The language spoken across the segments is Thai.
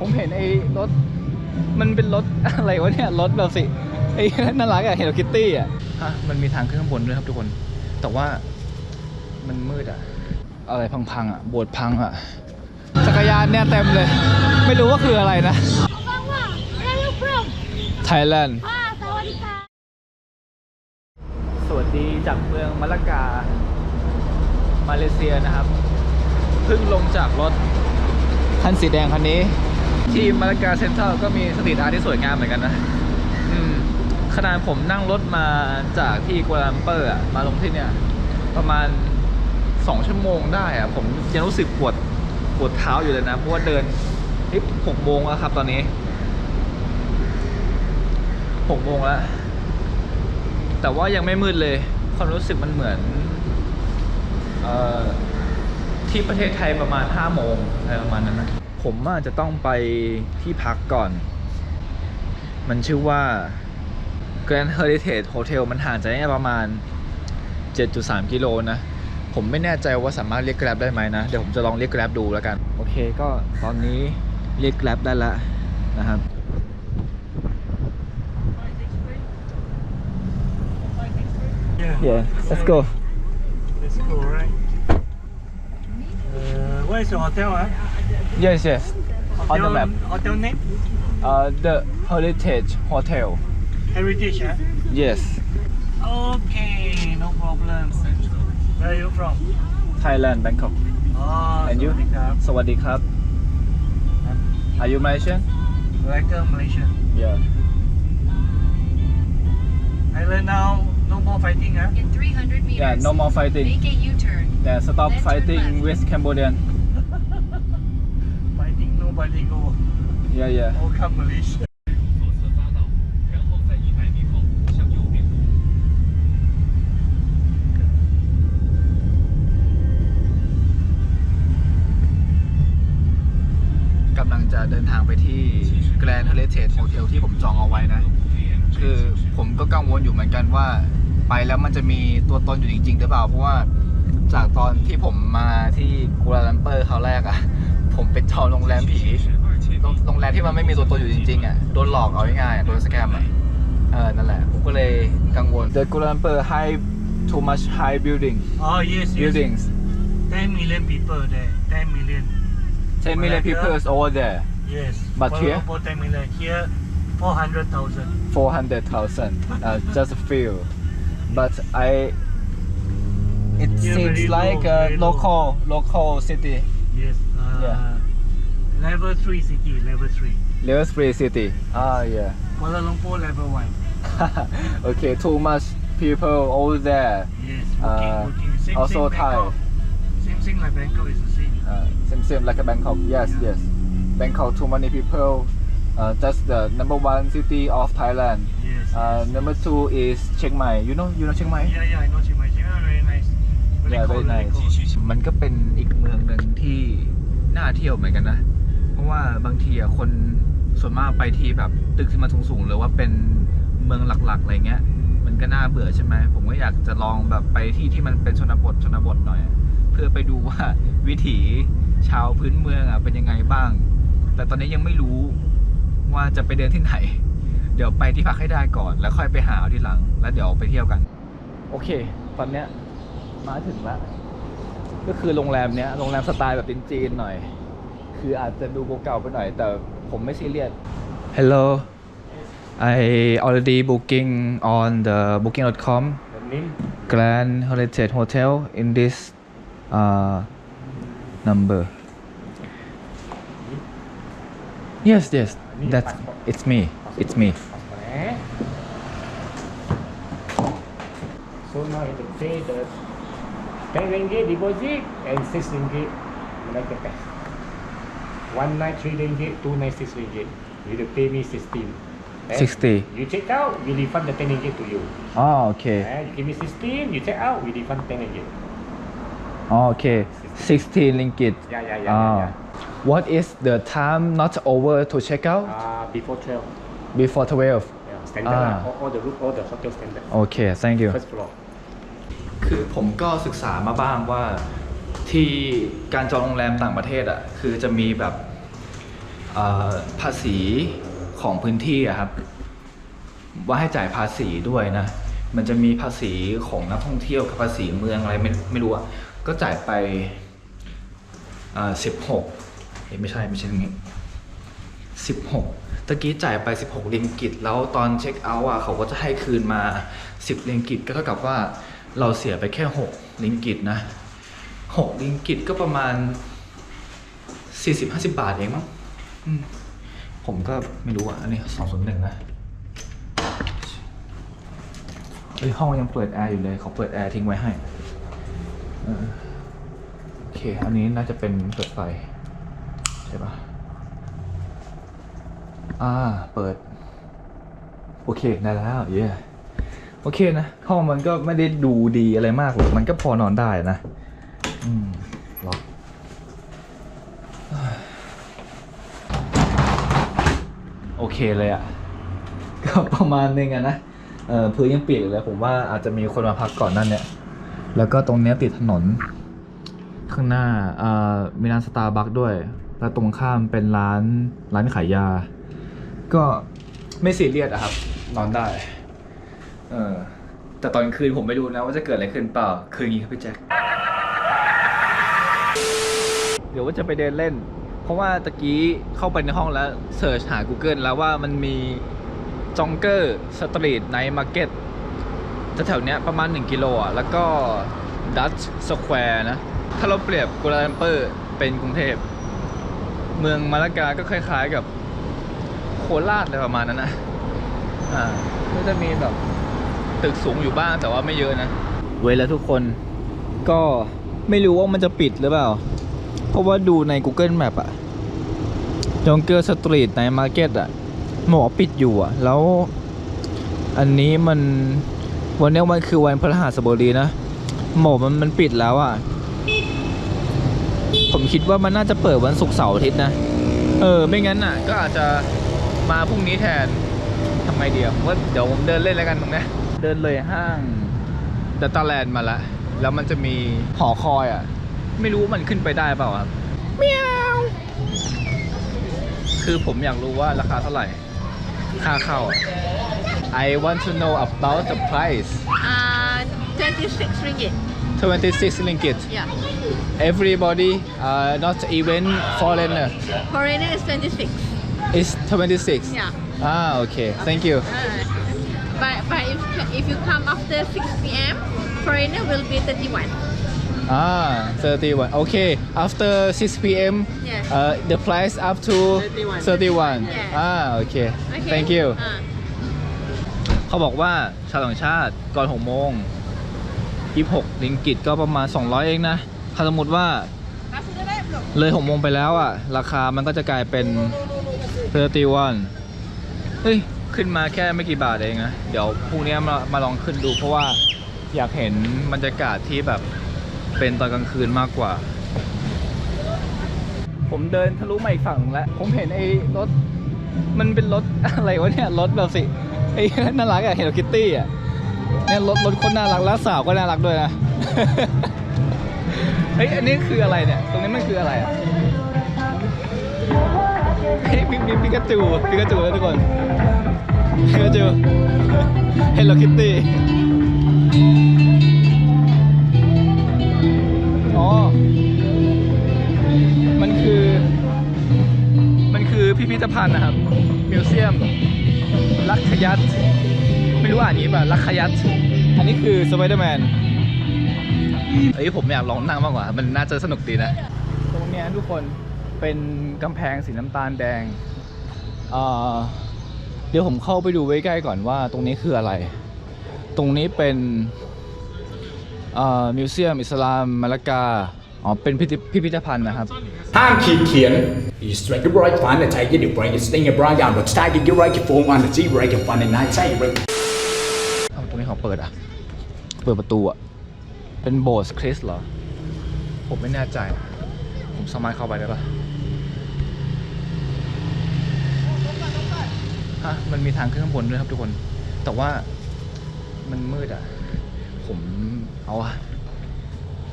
ผมเห็นไอ้รถ มันเป็นรถอะไรวะเนี่ย รถแบบสิไอ้น่ารักอะเฮลโลคิตตี้อะฮะมันมีทางขึ้นข้างบนด้วยครับทุกคน แต่ว่ามันมืดอะอะไรพังๆอะโบสถ์พังอะจักรยานเนี่ยเต็มเลย ไม่รู้ว่าคืออะไรนะ Mama, where are you from? ไทยแลนด์ Ah, Sawadika. สวัสดีจากเมืองมะละกา มาเลเซียนะครับ เพิ่งลงจากรถคันสีแดงคันนี้ ที่มะละกาเซ็นทรัลก็มีสตรีทอาร์ตที่สวยงามเหมือนกันนะขนาดผมนั่งรถมาจากที่กัวลาลัมเปอร์มาลงที่เนี่ย ประมาณสองชั่วโมงได้อะผมยังรู้สึกปวดปวดเท้าอยู่เลยนะ เพราะว่าเดินนี่หกโมงแล้วครับตอนนี้หกโมงแล้ว แต่ว่ายังไม่มืดเลย ความรู้สึกมันเหมือนออที่ประเทศไทยประมาณห้าโมงอะไรประมาณนั้นนะ ผมอาจจะต้องไปที่พักก่อน มันชื่อว่า Grand Heritage Hotel มันห่างจากนี่ประมาณ 7.3 กิโลนะ ผมไม่แน่ใจว่าสามารถเรียก Grab ได้ไหมนะ เดี๋ยวผมจะลองเรียก Grab ดูแล้วกัน โอเคก็ตอนนี้เรียก Grab ได้แล้วนะครับ Yeah let's go Let's go, right? Uh, where is your hotel? Huh? Yes, yes. On the map. Hotel name? Uh, the Heritage Hotel. Heritage, huh? Yes. Okay, no problem. Where are you from? Thailand, Bangkok. Oh, And you? สวัสดีครับ Sawadikap. Are you Malaysian? Welcome Malaysian. Yeah. Thailand now, no more fighting, huh? In 300 meters. Yeah, no more fighting. Make a U-turn. Yeah, stop fighting with Cambodian. Fighting, nobody go. yeah yeah All come Malaysia. กำลังจะเดินทางไปที่ Grand Heritage Hotel ที่ผมจองเอาไว้นะ คือผมก็กังวลอยู่เหมือนกันว่า ไปแล้วมันจะมีตัวตนอยู่จริงๆหรือเปล่า เพราะว่าจากตอนที่ผมมาที่กัวลาลัมเปอร์คราวแรกอะ ผมไปจองโรงแรมผีโรงโรงแรมที่มันไม่มีตัวตนอยู่จริงๆอะโดนหลอกเอาง่ายๆอะโดนสแกมอะเออนั่นแหละผมก็เลยกังวล The Kuala Lumpur high too much high building Oh, yes, yes. buildings 10 million people there. 10 million. 10 million people is over there Yes. But Kuala here? Lumpur, 10 million. Here, 400,000. 400,000 uh, just a few but I it Yeah, seems very like low, a very low. local local city Yes. Uh, Yeah. Level 3 city, level 3. level 3 city ah yeah Kuala Lumpur, level 1. okay too much people over there Yes, Uh, working, working. Same, also same Thai. Bangkok. Same thing like Bangkok is the same. uh, same same like a Bangkok yes Yeah. yes Bangkok too many people uh, that's the number one city of Thailand Yes. uh, yes. number two is Chiang Mai you know you know Chiang Mai Yeah, yeah, I know Chiang Mai. Chiang Mai very nice. Very Yeah, cold, very very nice. cold. มันก็เป็นอีกเมืองหนึ่งที่ น่าเที่ยวเหมือนกันนะ เพราะว่าบางทีอะคนส่วนมากไปที่แบบตึกที่มันสูงๆหรือว่าเป็นเมืองหลักๆอะไรเงี้ย มันก็น่าเบื่อใช่ไหมผมก็อยากจะลองแบบไปที่ที่มันเป็นชนบทชนบทหน่อย เพื่อไปดูว่าวิถีชาวพื้นเมืองอะเป็นยังไงบ้าง แต่ตอนนี้ยังไม่รู้ว่าจะไปเดินที่ไหน เดี๋ยวไปที่พักให้ได้ก่อน แล้วค่อยไปหาเอาทีหลัง แล้วเดี๋ยวไปเที่ยวกัน โอเค ตอนเนี้ยมาถึงแล้ว ก็คือโรงแรมเนี้ยโรงแรมสไตล์แบบจีนๆหน่อย คืออาจจะดูเก่าๆไปหน่อย แต่ผมไม่ซีเรียส Hello I already booking on the booking.com The name? Grand Heritage Hotel in this uh, number Yes yes that's it's me it's me Eh? So now you have to pay करेंगे deposit and six ringgit like a tax one night three ringgit two night six ringgit you have to pay me sixteen Then 60. You check out, we refund the 10 ringgit to you. Oh, okay. And you give me 16, you check out, we refund 10 ringgit. Oh, okay. sixteen ringgit. Yeah, yeah, yeah, oh. yeah, What is the time not over to check out? Uh, before 12. Before 12? Yeah, standard. Ah. All, all, the, all the hotel standard. Okay, thank you. First floor. คือผมก็ศึกษามาบ้างว่าที่การจองโรงแรมต่างประเทศอะคือจะมีแบบเอ่อภาษีของพื้นที่อะครับ ว่าให้จ่ายภาษีด้วยนะ มันจะมีภาษีของนักท่องเที่ยวกับภาษีเมืองอะไรไม่ไม่รู้อะก็จ่ายไปสิบหกไม่ใช่ไม่ใช่ตรงนี้สิบหกตะกี้จ่ายไป 16 ลิงกิต แล้วตอนเช็คเอาท์อะเขาก็จะให้คืนมา 10 ลิงกิตก็เท่ากับว่า เราเสียไปแค่ 6 ลิงกิตนะ 6 ลิงกิตก็ประมาณ 40-50 บาทเองมั้งผมก็ไม่รู้อะ อันนี้201นหนึ่งนะเฮ้ยห้องยังเปิดแอร์อยู่เลยเขาเปิดแอร์ทิ้งไว้ให้โอเค อันนี้น่าจะเป็นเปิดไฟ ใช่ปะอ่า เปิด โอเค ได้แล้ว เย้ โอเคนะห้องมันก็ไม่ได้ดูดีอะไรมากหรอกมันก็พอนอนได้นะอืมล็อกโอเคเลยอะ่ะ ก็ประมาณนึงอะนะเออพื้นยังเปียกอยู่เลยผมว่าอาจจะมีคนมาพักก่อนนั่นเนี่ย แล้วก็ตรงเนี้ยติดถนน ข้างหน้าอ่ามีร้านสตาร์บัคด้วย แล้วตรงข้ามเป็นร้านร้านขายยา ก็ไม่ซีเรียสอะครับ นอนได้ เออ แต่ตอนคืนผมไม่รู้นะว่าจะเกิดอะไรขึ้นเปล่า คืนนี้ครับพี่แจ็ค เดี๋ยวว่าจะไปเดินเล่น เพราะว่าตะกี้เข้าไปในห้องแล้วเสิร์ชหา Google แล้วว่ามันมีจองเกอร์สตรีทไนท์มาร์เก็ตแถวๆเนี้ยประมาณ 1 กิโลอะ แล้วก็ดัตช์สแควร์นะ ถ้าเราเปรียบกัวลาลัมเปอร์เป็นกรุงเทพ เมืองมาลากาก็คล้ายๆกับโคราชอะไรประมาณนั้นนะ อ่า ก็จะมีแบบ ตึกสูงอยู่บ้างแต่ว่าไม่เยอะนะ เว้ยแล้วทุกคนก็ไม่รู้ว่ามันจะปิดหรือเปล่า เพราะว่าดูใน Google Map อะจงเกอร์สตรีทในมาร์เก็ตอะหมอปิดอยู่อะแล้วอันนี้มันวันนี้มันคือวันพฤหัสบดีนะ หมอมันมันปิดแล้วอะผมคิดว่ามันน่าจะเปิดวันศุกร์เสาร์อาทิตย์นะ เออ ไม่งั้นอะ ก็อาจจะมาพรุ่งนี้แทนทำไมเดียวว่าเดี๋ยวผมเดินเล่นแล้วกันตรงนี้ เดินเลยห้างดัตตาแลนด์มาละ แล้วมันจะมีหอคอยอะ ไม่รู้ว่ามันขึ้นไปได้เปล่าครับเมียวคือผมอยากรู้ว่าราคาเท่าไหร่ ค่าเข้าอะ I want to know about the price Uh, 26 ringgit. 26 ringgit Yeah. everybody uh, not even foreigner Foreigner is 26. is 26 Yeah. ah okay thank you Uh, but but if, if you come after 6 p.m., foreigner will be 31. Ah, 31. Okay, after 6 p.m., Yes. uh, the price up to 31. 31. Yes. Ah, okay. Okay. Thank you. Uh, เขาบอกว่าชาวต่างชาติก่อน6โมง26ลิงกิตก็ประมาณ 200 เองนะถ้าสมมติว่าเลย6โมงไปแล้วอะ ราคามันก็จะกลายเป็น 31เฮ้ย ขึ้นมาแค่ไม่กี่บาทเองนะเดี๋ยวพรุ่งนี้มามาลองขึ้นดู เพราะว่าอยากเห็นบรรยากาศที่แบบเป็นตอนกลางคืนมากกว่า ผมเดินทะลุมาอีกฝั่งแล้ว ผมเห็นไอ้รถ มันเป็นรถอะไรวะเนี่ยรถแบบสิไอ้น่ารักอะเฮลโลคิตตี้อะเนี่ยรถรถคนน่ารักแล้วสาวก็น่ารักด้วยนะเฮ้ยอันนี้คืออะไรเนี่ย ตรงนี้มันคืออะไรอะเฮ้ยมีมีปิกาจูปิกาจูแล้วทุกคน กาจูเฮลโลคิตตี้อ๋อ มันคือ มันคือพิพิธภัณฑ์นะครับ มิวเซียม ลักขยัตไม่รู้อ่านนี้ป่ะ ลักขยัตอันนี้คือสไปเดอร์แมนเอ้ยผมอยากลองนั่งมากกว่า มันน่าจะสนุกดีนะ ตรงนี้ทุกคนเป็นกำแพงสีน้ำตาลแดง เอ่อ เดี๋ยวผมเข้าไปดูไว้ใกล้ก่อนว่าตรงนี้คืออะไร ตรงนี้เป็นเอ่อมิวเซียมอิสลามมาลากา อ๋อ เป็นพิพิธพิพิธภัณฑ์นะครับ ห้ามขีดเขียน You strike your right hand and take your brain, you sting your brain down, but stag your right your form and the T break your fun and night take break. เอาตรงนี้เขาเปิดอะ เปิดประตูอะ เป็นโบสถ์คริสต์เหรอ ผมไม่แน่ใจ ผมสามารถเข้าไปได้ปะ ฮะมันมีทางขึ้นข้างบนด้วยครับทุกคน แต่ว่ามันมืดอะ ผมเอาอะ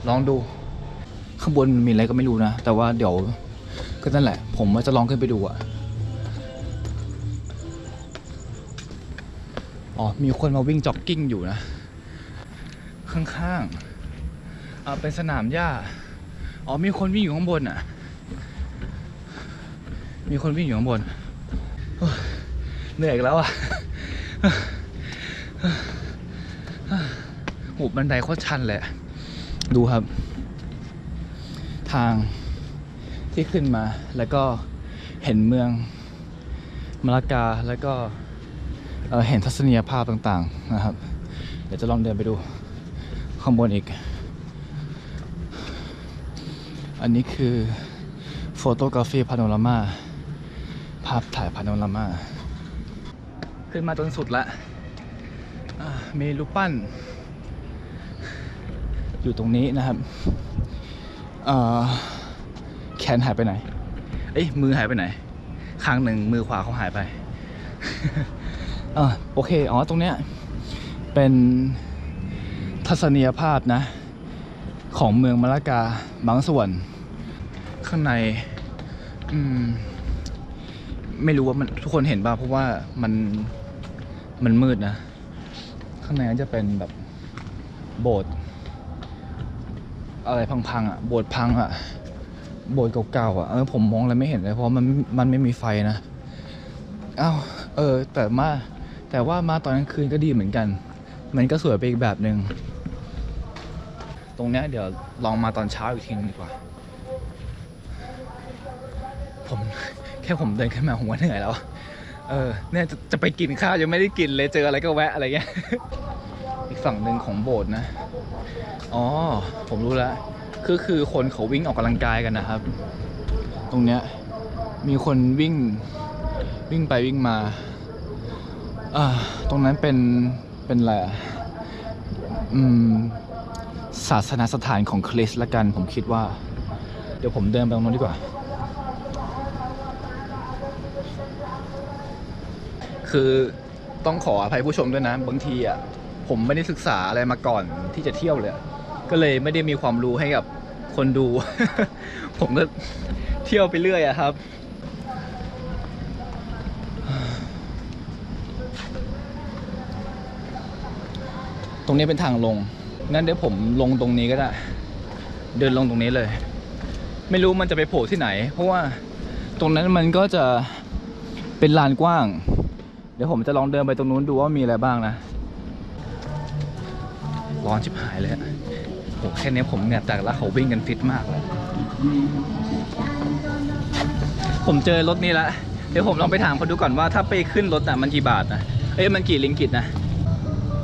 ลองดู ข้างบนมันมีอะไรก็ไม่รู้นะ แต่ว่าเดี๋ยวก็นั่นแหละ ผมว่าจะลองขึ้นไปดูอะอ๋อ มีคนมาวิ่งจ็อกกิ้งอยู่นะ ข้างๆอ่าเป็นสนามหญ้า อ๋อ มีคนวิ่งอยู่ข้างบนอะ มีคนวิ่งอยู่ข้างบนโอ้ เหนื่อยแล้วอะโหบันไดโคตรชันเลยดูครับ ทางที่ขึ้นมาแล้วก็เห็นเมืองมาลากาแล้วก็เเห็นทัศนียภาพต่างๆนะครับ เดี๋ยวจะลองเดินไปดูข้างบนอีก อันนี้คือโฟโตกราฟีพาโนรามาภาพถ่ายพาโนรามา ขึ้นมาจนสุดละมีรูปปั้น อยู่ตรงนี้นะครับแขนหายไปไหน เอ้ยมือหายไปไหน ข้างหนึ่งมือขวาเขาหายไปอโอเค อ๋อ ตรงเนี้ยเป็นทัศนียภาพนะ ของเมืองมาลากาบางส่วน ข้างใน อืม ไม่รู้ว่ามันทุกคนเห็นป่ะเพราะว่ามัน มันมืดนะ ข้างในก็จะเป็นแบบโบสถ์อะไรพังๆอะ โบสถ์พังอะ โบสถ์เก่าๆอะ เออผมมองอะไรไม่เห็นเลยเพราะมันมันไม่มีไฟนะอ้าวเออ แต่มาแต่ว่ามาตอนกลางคืนก็ดีเหมือนกัน มันก็สวยไปอีกแบบหนึ่ง ตรงเนี้ยเดี๋ยวลองมาตอนเช้าอีกทีนึงดีกว่า ผมแค่ผมเดินขึ้นมาผมก็เหนื่อยแล้ว เออเนี่ยจะจะไปกินข้าวยังไม่ได้กินเลยเจออะไรก็แวะอะไรเงี้ย อีกฝั่งหนึ่งของโบสถ์นะ อ๋อ ผมรู้แล้วคือคือคนเขาวิ่งออกกำลังกายกันนะครับ ตรงเนี้ยมีคนวิ่งวิ่งไปวิ่งมาอ่าตรงนั้นเป็นเป็นอะไรอะอืมศาสนสถานของคริสต์ละกันผมคิดว่า เดี๋ยวผมเดินไปตรงนู้นดีกว่า คือต้องขออภัยผู้ชมด้วยนะ บางทีอะผมไม่ได้ศึกษาอะไรมาก่อนที่จะเที่ยวเลยก็เลยไม่ได้มีความรู้ให้กับคนดู ผมก็เที่ยวไปเรื่อยอะครับ ตรงนี้เป็นทางลง งั้นเดี๋ยวผมลงตรงนี้ก็ได้ เดินลงตรงนี้เลย ไม่รู้มันจะไปโผล่ที่ไหน เพราะว่าตรงนั้นมันก็จะเป็นลานกว้าง เดี๋ยวผมจะลองเดินไปตรงนู้นดูว่ามีอะไรบ้างนะ ร้อนชิบหายเลยอะโหแค่นี้ผมเหงื่อแตกแล้วเขาวิ่งกันฟิตมากเลย ผมเจอรถนี้แล้วเดี๋ยวผมลองไปถามเขาดูก่อนว่าถ้าไปขึ้นรถอะมันกี่บาทนะ เอ้ยมันกี่ลิงกิตนะ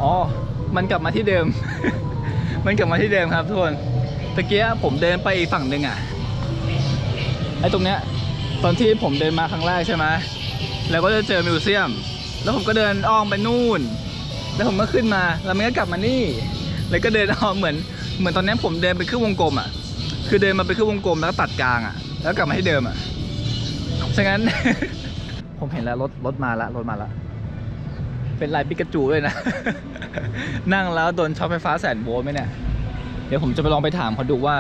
อ๋อ มันกลับมาที่เดิม มันกลับมาที่เดิมครับทุกคน ตะเกียผมเดินไปอีกฝั่งหนึ่งอะ ไอ้ตรงเนี้ยตอนที่ผมเดินมาครั้งแรกใช่ไหมแล้วก็จะเจอมิวเซียม แล้วผมก็เดินอ้อมไปนู่น แล้วผมก็ขึ้นมา แล้วมันก็กลับมานี่ แล้วก็เดินอ้อมเหมือน เหมือนตอนนี้ผมเดินไปครึ่งวงกลมอะ คือเดินมาไปครึ่งวงกลมแล้วก็ตัดกลางอะ แล้วกลับมาที่เดิมอะ ฉะนั้น ผมเห็นแล้วรถรถมาละรถมาละ เป็นลายปิกาจูด้วยนะ นั่งแล้วโดนช็อตไฟฟ้าแสนโวลต์ไหมเนี่ย เดี๋ยวผมจะไปลองไปถามเขาดูว่า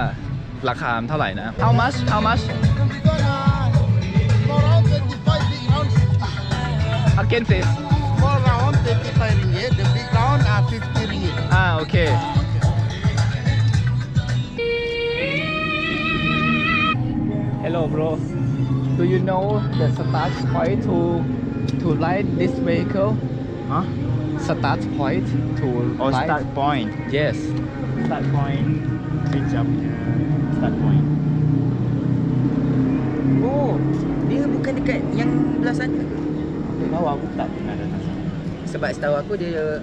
ราคาเท่าไหร่นะ How much How much Arkansas? Four round, ringgit. The big round are 50 ringgit. Ah, okay. Hello, bro. Do you know the start point to to light this vehicle? Huh? Start point to oh, light. start point. Yes. Start point. Switch up. Start point. Oh, dia bukan dekat yang belah. Tahu aku tak pernah datang sana. Sebab setahu aku dia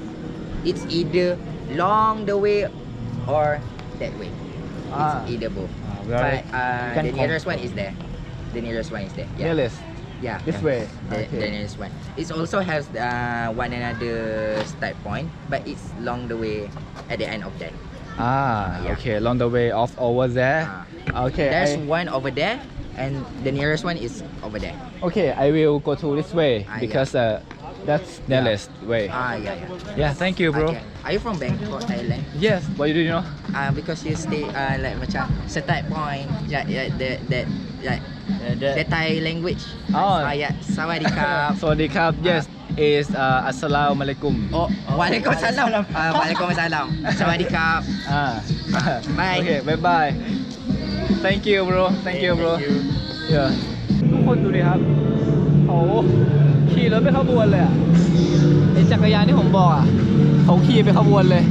it's either long the way or that way. Ah. It's either both. Ah, But uh, the nearest one is there. The nearest one is there. Yeah. Nearest Yeah. This yeah. way. The, Okay. the nearest one. It also has uh, one another start point, but it's long the way at the end of that. Ah Yeah. okay along the way off over there Ah. Okay There's I- one over there, and the nearest one is over there. Okay, I will go to this way Ah, yeah. because uh, that's the nearest way. Ah, yeah, yeah. yeah, thank you, bro. Okay. Are you from Bangkok, Thailand? Yes, but you do know? Uh, because you stay uh, like macam start point Yeah yeah the that like the Thai language. Oh. Ah, yeah. Sawadikap. Sawadee Krab, yes, ah. is uh, assalamualaikum. Oh, oh Waalaikumsalam. Uh, Waalaikumsalam. Sawadikap. Ah. ah. Bye. Okay, bye bye. Thank you bro thank you bro Thank you. yeah ทุกคนดูดิครับเขาขี่รถไปขบวนเลยอะไอจักรยานที่ผมบอกอะเขาขี่ไปขบวนเลย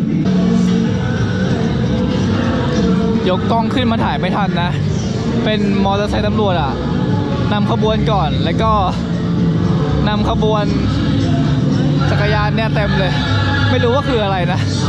ยกกล้องขึ้นมาถ่ายไม่ทันนะ เป็นมอเตอร์ไซค์ตำรวจอะนำขบวนก่อนแล้วก็นำขบวนจักรยานเนี่ยเต็มเลย ไม่รู้ว่าคืออะไรนะแต่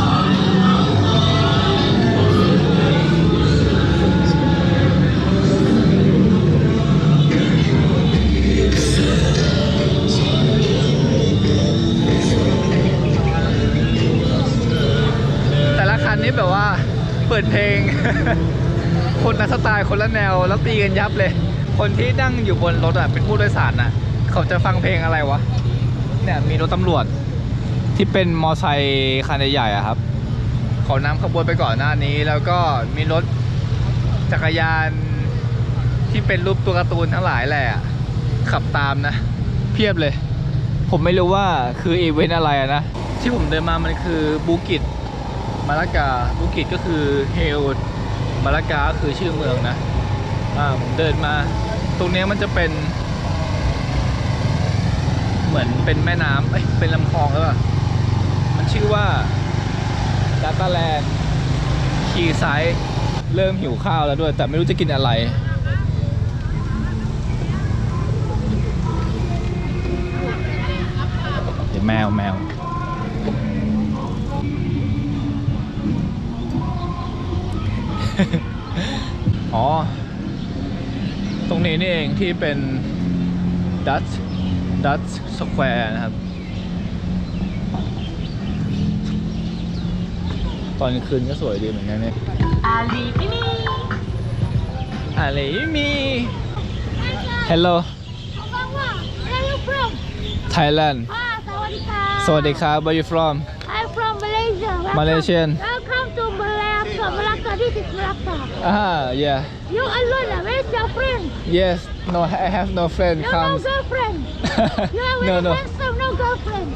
ละ ดเพลง คนละสไตล์คนละแนวแล้วตีกันยับเลย คนที่นั่งอยู่บนรถอะเป็นผู้โดยสารนะเขาจะฟังเพลงอะไรวะเนี่ยมีรถตำรวจที่เป็นมอไซค์คันใหญ่ๆอะครับเขานำขบวนไปก่อนหน้านี้ แล้วก็มีรถจักรยานที่เป็นรูปตัวการ์ตูนทั้งหลายแหละขับตามนะ เพียบเลย ผมไม่รู้ว่าคืออีเวนต์อะไรนะ ที่ผมเดินมามันคือบูกิต มาลากาบูกิตก็คือเฮลมาลากาคือชื่อเมืองนะอ่าผมเดินมา ตรงนี้มันจะเป็น เหมือนเป็นแม่น้ำเอ้ยเป็นลำคลองแล้วอะมันชื่อว่าดาตาแลนด์คีไซเริ่มหิวข้าวแล้วด้วย แต่ไม่รู้จะกินอะไรเดี๋ยวแมวแมว อ๋อ ตรงนี้นี่เองที่เป็นดัตดัตสแควร์นะครับ ตอนกลางคืนก็สวยดีเหมือนกันเนี่ยอะไรมี Hello Konbanwa. Where are you from? Thailand Ah, Sawadika. สวัสดีครับ Where you from I'm from Malaysia. Welcome. Malaysian. Ah yeah You alone. ah? Where's your friend? Yes no I have no friend You no comes girlfriend. You are no very no handsome. No girlfriend.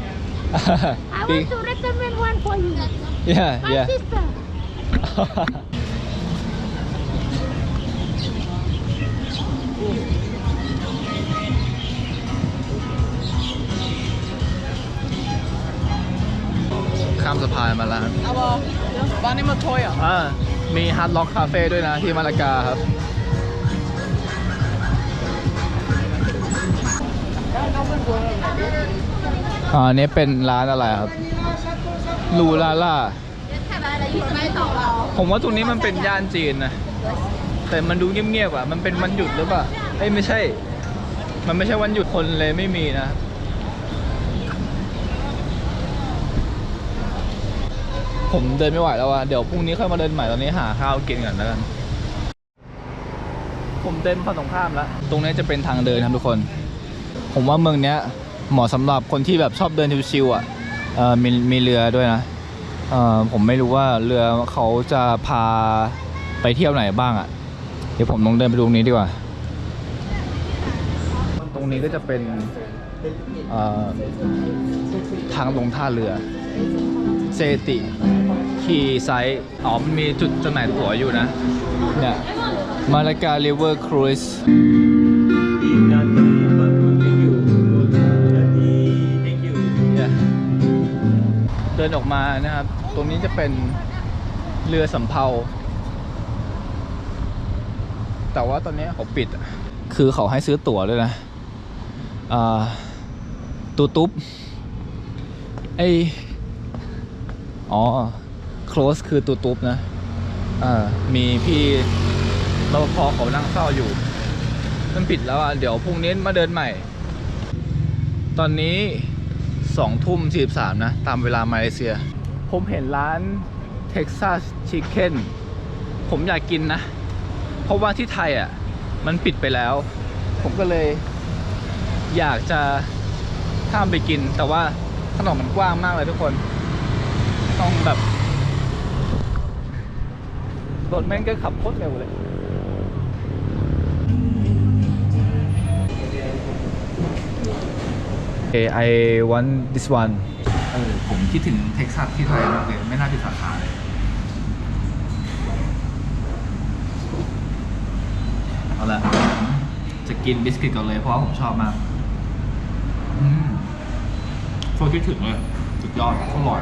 I want to recommend one for you. yeah My yeah sister. ข้ามสะพานมาแล้วบ้านนี้มาทอยอ่ะ อ่า มีฮาร์ดล็อกคาเฟ่ด้วยนะที่มาลากาครับอ่าอันนี้เป็นร้านอะไรครับลูลาล่าผมว่าตรงนี้มันเป็นย่านจีนนะ แต่มันดูเงียบๆอะ มันเป็นวันหยุดหรือเปล่าเอ้ยไม่ใช่ มันไม่ใช่วันหยุดคนเลยไม่มีนะ ผมเดินไม่ไหวแล้วอะเดี๋ยวพรุ่งนี้ค่อยมาเดินใหม่ตอนนี้หาข้าวกินก่อนแล้วกัน ผมเดินฝั่งตรงข้ามแล้ว ตรงนี้จะเป็นทางเดินครับทุกคน ผมว่าเมืองเนี้ยเหมาะสำหรับคนที่แบบชอบเดินชิวๆอะเออมีมีเรือด้วยนะเออผมไม่รู้ว่าเรือเขาจะพาไปเที่ยวไหนบ้างอะ เดี๋ยวผมลองเดินไปดูตรงนี้ดีกว่า ตรงนี้ก็จะเป็นทางลงท่าเรือ เซติคีไซอ๋อมันมีจุดจำหน่ายตั๋วอยู่นะ เนี่ยมาลาการิเวอร์ครูซเนี่ยเดินออกมานะครับ ตรงนี้จะเป็นเรือสำเภา แต่ว่าตอนนี้เขาปิด คือเขาให้ซื้อตั๋วด้วยนะตูตุ๊บไอ อ๋อ close คือตูตุ๊บนะอ่ามีพี่รปภเขานั่งเฝ้าอยู่ มันปิดแล้วอะ เดี๋ยวพรุ่งนี้มาเดินใหม่ ตอนนี้สองทุ่มสี่สามนะ ตามเวลามาเลเซีย ผมเห็นร้าน Texas Chicken ผมอยากกินนะ เพราะว่าที่ไทยอะ มันปิดไปแล้ว ผมก็เลยอยากจะข้ามไปกิน แต่ว่าถนนมันกว้างมากเลยทุกคน ต้องแบบรถแม่งก็ขับโคตรเร็วเลยเอไอวันดิส one เออผมคิดถึงเท็กซัสที่ไทยมากเลยไม่น่าผิดสาขาเลยเอาละจะกินบิสกิตก่อนเลยเพราะว่าผมชอบมากอืมโคตรคิดถึงเลยสุดยอดโคตรอร่อย